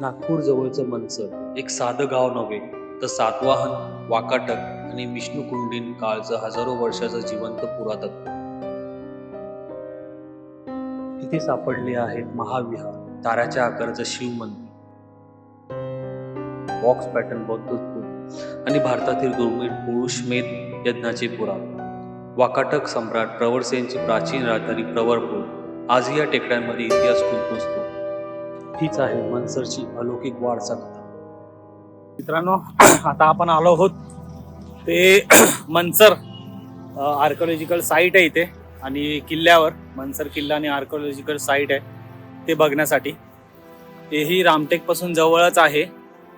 नागपूर जवळचं मनसर. एक साधं गाव नव्हे तर सातवाहन वाकाटक आणि विष्णुकुंडीन काळचं हजारो वर्षाचं जिवंत पुरातत्व इथे सापडले आहेत महाविहार ताऱ्याच्या आकाराचं शिव मंदिर. बॉक्स पॅटर्न बौद्ध आणि भारतातील दुर्मिळ पुरुषमेध यज्ञाचे पुरावे वाकाटक सम्राट प्रवरसेनची प्राचीन राजधानी प्रवरपूर आज या टेकड्यांमध्ये इतिहास खुलतोसतो हीच आहे मनसरची अलौकिक वाढचा कथा मित्रांनो आता आपण आलो आहोत ते मनसर आर्किओलॉजिकल साईट आहे इथे आणि किल्ल्यावर मनसर किल्ला आणि आर्किओलॉजिकल साईट आहे ते बघण्यासाठी. तेही रामटेकपासून जवळच आहे.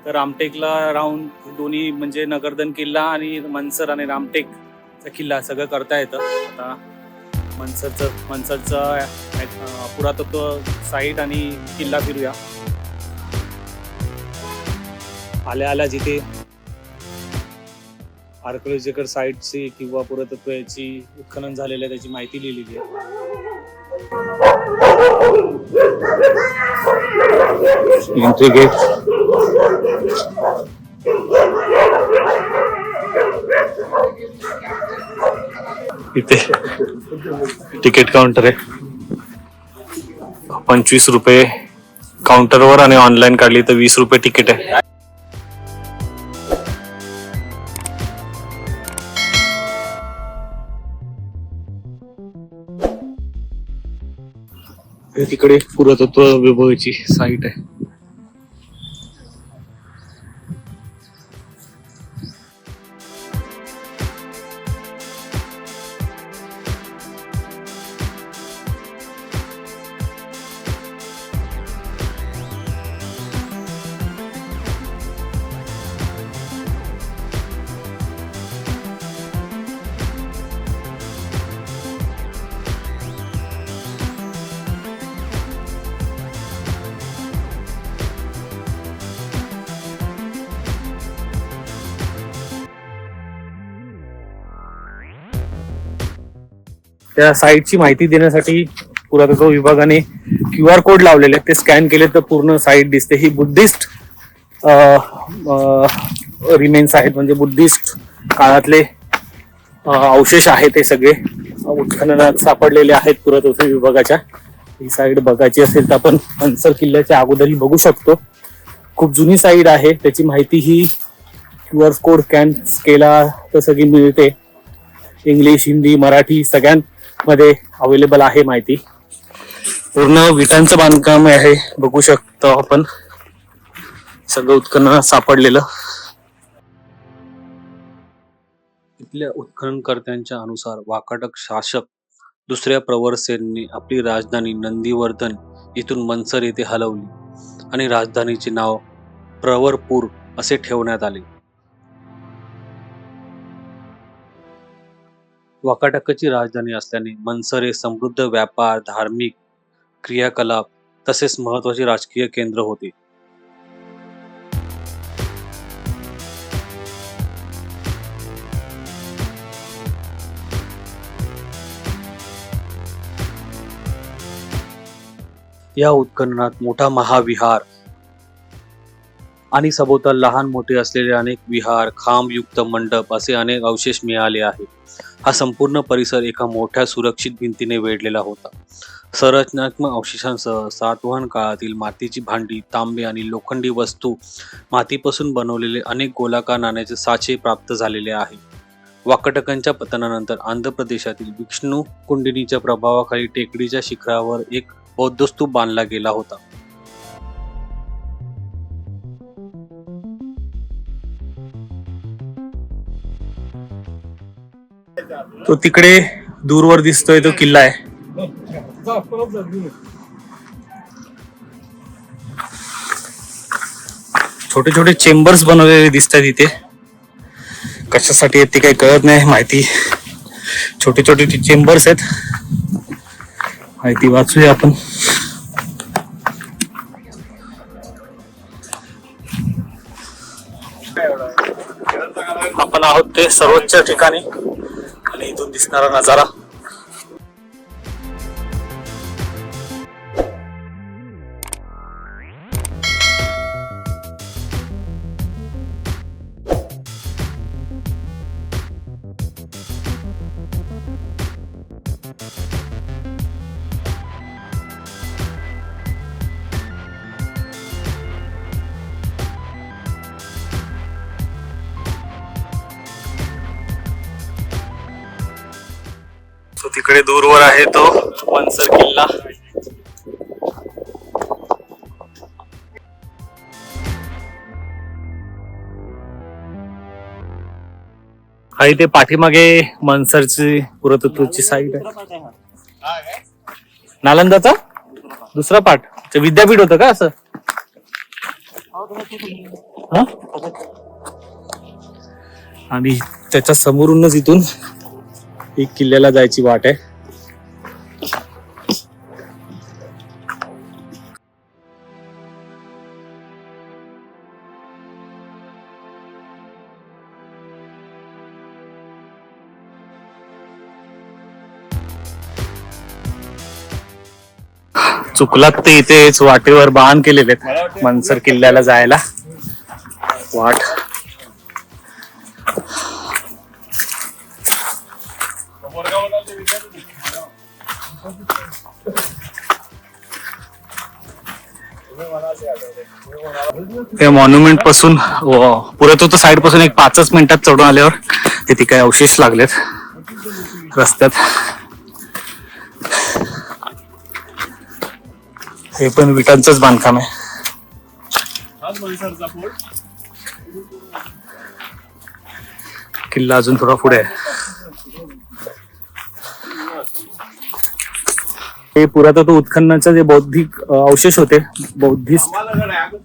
तर रामटेकला राहून दोन्ही म्हणजे नगरधन किल्ला आणि मनसर आणि रामटेकचा किल्ला सगळं करता येतं. आता मनसरचं मनसरचं पुरातत्व साईट आणि किल्ला फिरूया. आल्या आल्या जिथे. आर्किओलॉजिकल साईटची किंवा पुरातत्वाची उत्खनन झालेलं आहे त्याची माहिती लिहिलेली आहे. एंट्री गेट इथे. तिकीट काउंटर आहे. पंचवीस रुपये काउंटरवर आणि ऑनलाईन काढली तर वीस रुपये तिकीट आहे. तिकडे पुरातत्व विभागाची साईट आहे. त्या साईटची माहिती देण्यासाठी पुरातत्व विभागाने क्यू आर कोड लावलेले आहेत. ते स्कॅन केले तर पूर्ण साईट दिसते. ही बुद्धिस्ट रिमेन्स आहेत. म्हणजे बुद्धिस्ट काळातले अवशेष आहेत ते सगळे. उत्खननात सापडलेले आहेत पुरातत्व विभागाच्या. ही साईड बघायची असेल तर आपण मनसर किल्ल्याच्या अगोदरही बघू शकतो. खूप जुनी साईड आहे. त्याची माहिती ही क्यू आर कोड स्कॅन केला तर सगळी मिळते. इंग्लिश हिंदी मराठी मध्ये अवेलेबल आहे माहिती. पूर्ण विटांचं बांधकाम आहे बघू शकतो आपण. सगळं उत्खननात सापडलेलं. इथल्या उत्खननकर्त्यांच्या अनुसार वाकाटक शासक दुसऱ्या प्रवरसेनने आपली राजधानी नंदीवर्धन इथून मनसर येथे हलवली आणि राजधानीचे नाव प्रवरपूर असे ठेवण्यात आले. वाकाटकाची राजधानी असल्याने मनसर हे समृद्ध व्यापार धार्मिक क्रियाकलाप तसेच महत्त्वाचे राजकीय केंद्र होते. या उत्खननात मोठा महाविहार आणि सभोवताल लहान मोठे असलेले अनेक विहार खांबयुक्त मंडप असे अनेक अवशेष मिळाले आहेत. हा संपूर्ण परिसर एका मोठ्या सुरक्षित भिंतीने वेढलेला होता. संरचनात्मक अवशेषांसह सातवहन काळातील मातीची भांडी तांबे आणि लोखंडी वस्तू मातीपासून बनवलेले अनेक गोलाकार नाण्याचे साचे प्राप्त झालेले आहे. वाकटकांच्या पतनानंतर आंध्र प्रदेशातील विष्णू कुंडिनीच्या प्रभावाखाली टेकडीच्या शिखरावर एक बौद्धस्तूप बांधला गेला होता. तो तिकडे दूरवर दिसतोय तो किल्ला आहे. छोटे छोटे चेंबर्स बनवलेले दिसतात इथे. कशासाठी आहेत ते काही कळत नाही माहिती. छोटे छोटे चेंबर्स आहेत माहिती वाचूया आपण. आपण आहोत ते सर्वोच्च ठिकाणी. आणि इथून दिसणारा नजारा. तिकडे दूरवर आहे तो मनसर किल्ला. हा इथे पाठीमागे मनसरची पुरातत्वची साईट आहे. नालंदाचा? दुसरा पाठ. विद्यापीठ होतं का असं? आणि त्याच्या समोरूनच इथून एक किल्ल्याला जायची वाट आहे. चुकलात ते इथेच वाटेवर बाण केलेले आहेत. मनसर किल्ल्याला जायला. वाट. त्या मॉन्युमेंटपासून व पुरातत्व साईडपासून एक पाचच मिनिटात चढून आल्यावर तिथे काही अवशेष लागलेत रस्त्यात. हे पण विटांचंच बांधकाम आहे. किल्ला अजून थोडा पुढे आहे. हे पुरातत्व उत्खननाचे जे बौद्धिक अवशेष होते बौद्धिस्ट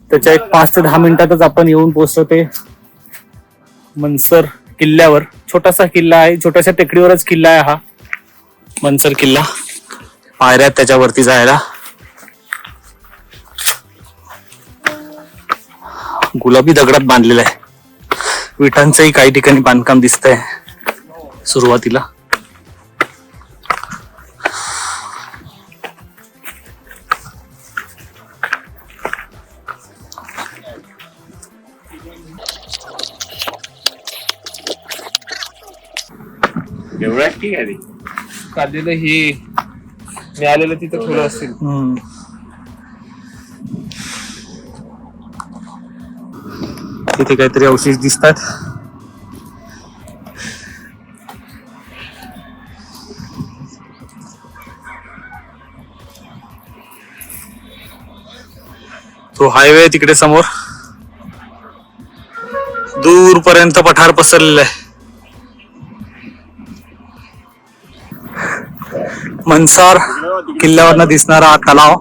त्याच्या एक पाच ते दहा मिनिटातच आपण येऊन पोहोचतो ते मनसर किल्ल्यावर. छोटासा किल्ला आहे छोट्याशा टेकडीवरच किल्ला आहे हा. मनसर किल्ला. पायऱ्यात त्याच्यावरती जायला. गुलाबी दगडात बांधलेला आहे. विटांचंही काही ठिकाणी बांधकाम दिसतंय सुरुवातीला. एवढ्या ठीक आहे काढलेलं हे मिळालेलं तिथं थोडं असेल हम्म. तिथे काहीतरी अवशेष दिसतात. तो हायवे तिकडे समोर. दूर पर्यंत पठार पसरलेलं आहे. मनसार किल्ल्यावरनं दिसणारा हा तलाव.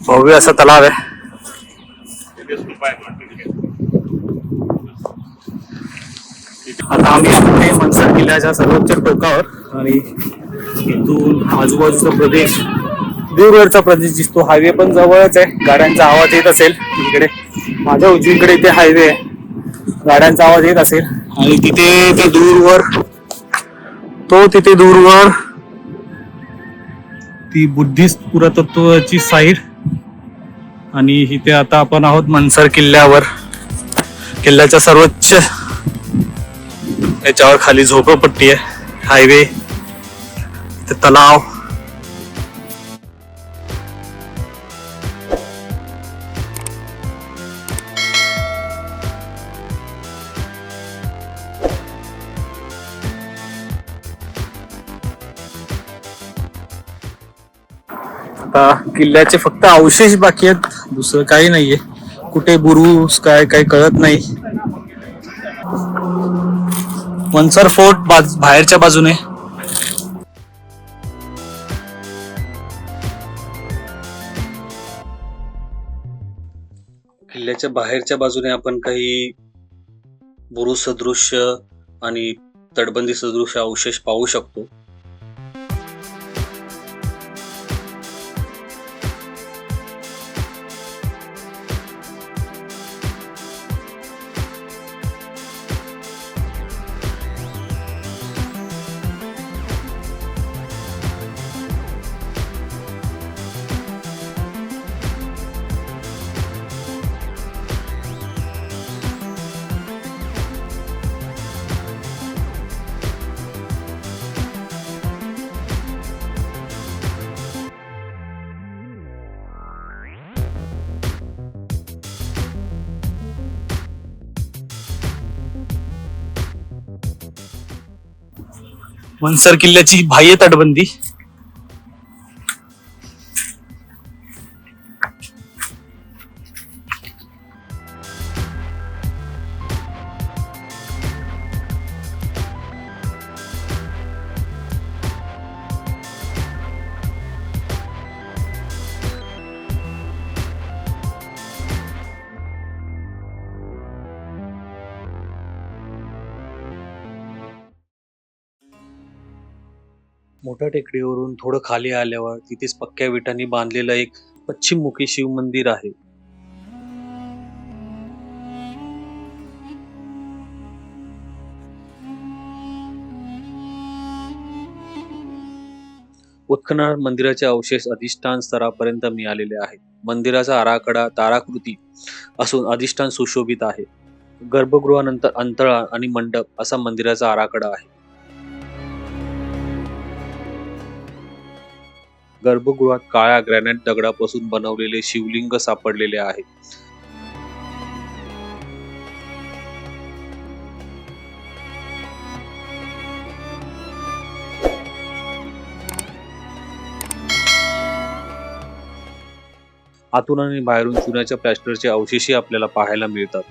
भव्य असा तलाव आहे. आता आम्ही आहे मनसर किल्ल्याच्या सर्वोच्च टोकावर आणि इथून आजूबाजूचा प्रदेश दूरवरचा प्रदेश दिसतो हायवे पण जवळच आहे. गाड्यांचा आवाज येत असेल इकडे. माझ्या उजवीकडे इथे हायवे आहे. गाड्यांचा आवाज येत असेल. आणि तिथे ते दूरवर तो तिथे दूरवर ती बुद्धिस्ट पुरातत्वाची साईड. आणि इथे आता आपण आहोत मनसर किल्ल्यावर. किल्ल्याच्या सर्वोच्च याच्यावर खाली झोपडपट्टी आहे. हायवे ते तलाव. आता किल्ल्याचे फक्त अवशेष बाकी आहेत दुसरं काही नाहीये. कुठे बुरुज काय काय कळत नाही. मनसर फोर्ट बाज- बाहेरच्या बाजूने. किल्ल्याच्या बाहेरच्या बाजूने आपण काही बुरुज सदृश्य आणि तटबंदी सदृश अवशेष पाहू शकतो. मनसर किल्ल्याची बाह्य तटबंदी. मोठ्या टेकडीवरून थोडं खाली आल्यावर तिथेच पक्क्या विटांनी बांधलेलं एक पश्चिममुखी शिव मंदिर आहे. उत्खननात मंदिराचे अवशेष अधिष्ठान स्तरापर्यंत मिळालेले आहेत. मंदिराचा आराखडा ताराकृती असून अधिष्ठान सुशोभित आहे. गर्भगृहानंतर अंतळा आणि मंडप असा मंदिराचा आराखडा आहे. गर्भगृहात काळ्या ग्रॅनाइट दगडापासून बनवलेले शिवलिंग सापडलेले आहे. आतून आणि बाहेरून चुन्याच्या प्लॅस्टरचे अवशेषही आपल्याला पाहायला मिळतात.